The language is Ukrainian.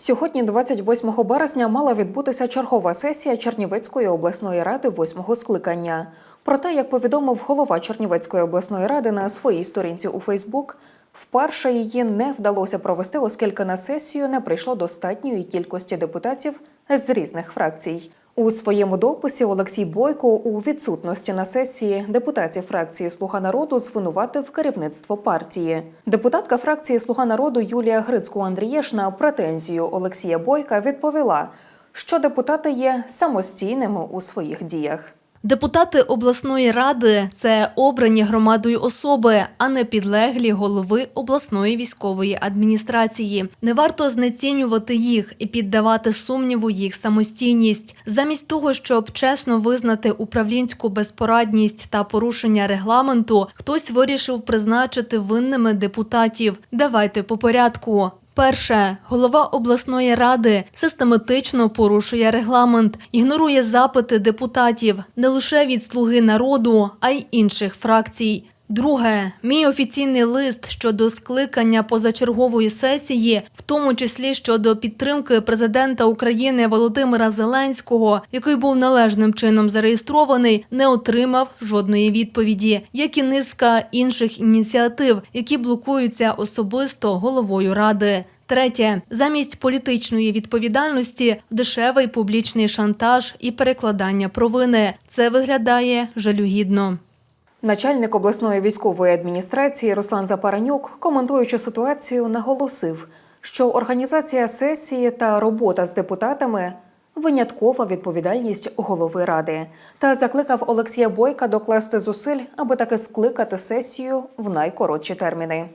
Сьогодні, 28 березня, мала відбутися чергова сесія Чернівецької обласної ради восьмого скликання. Проте, як повідомив голова Чернівецької обласної ради на своїй сторінці у Фейсбук, вперше її не вдалося провести, оскільки на сесію не прийшло достатньої кількості депутатів з різних фракцій. У своєму дописі Олексій Бойко у відсутності на сесії депутатів фракції Слуга народу звинуватив керівництво партії. Депутатка фракції Слуга народу Юлія Грицько Андрієш на претензію Олексія Бойка відповіла, що депутати є самостійними у своїх діях. Депутати обласної ради це обрані громадою особи, а не підлеглі голови обласної військової адміністрації. Не варто знецінювати їх і піддавати сумніву їх самостійність. Замість того, щоб чесно визнати управлінську безпорадність та порушення регламенту, хтось вирішив призначити винними депутатів. Давайте по порядку. Перше, голова обласної ради систематично порушує регламент, ігнорує запити депутатів не лише від слуги народу, а й інших фракцій. Друге, мій офіційний лист щодо скликання позачергової сесії, в тому числі щодо підтримки президента України Володимира Зеленського, який був належним чином зареєстрований, не отримав жодної відповіді, як і низка інших ініціатив, які блокуються особисто головою ради. Третє, замість політичної відповідальності дешевий публічний шантаж і перекладання провини. Це виглядає жалюгідно. Начальник обласної військової адміністрації Руслан Запаранюк, коментуючи ситуацію, наголосив, що організація сесії та робота з депутатами виняткова відповідальність голови ради, та закликав Олексія Бойка докласти зусиль, аби таки скликати сесію в найкоротші терміни.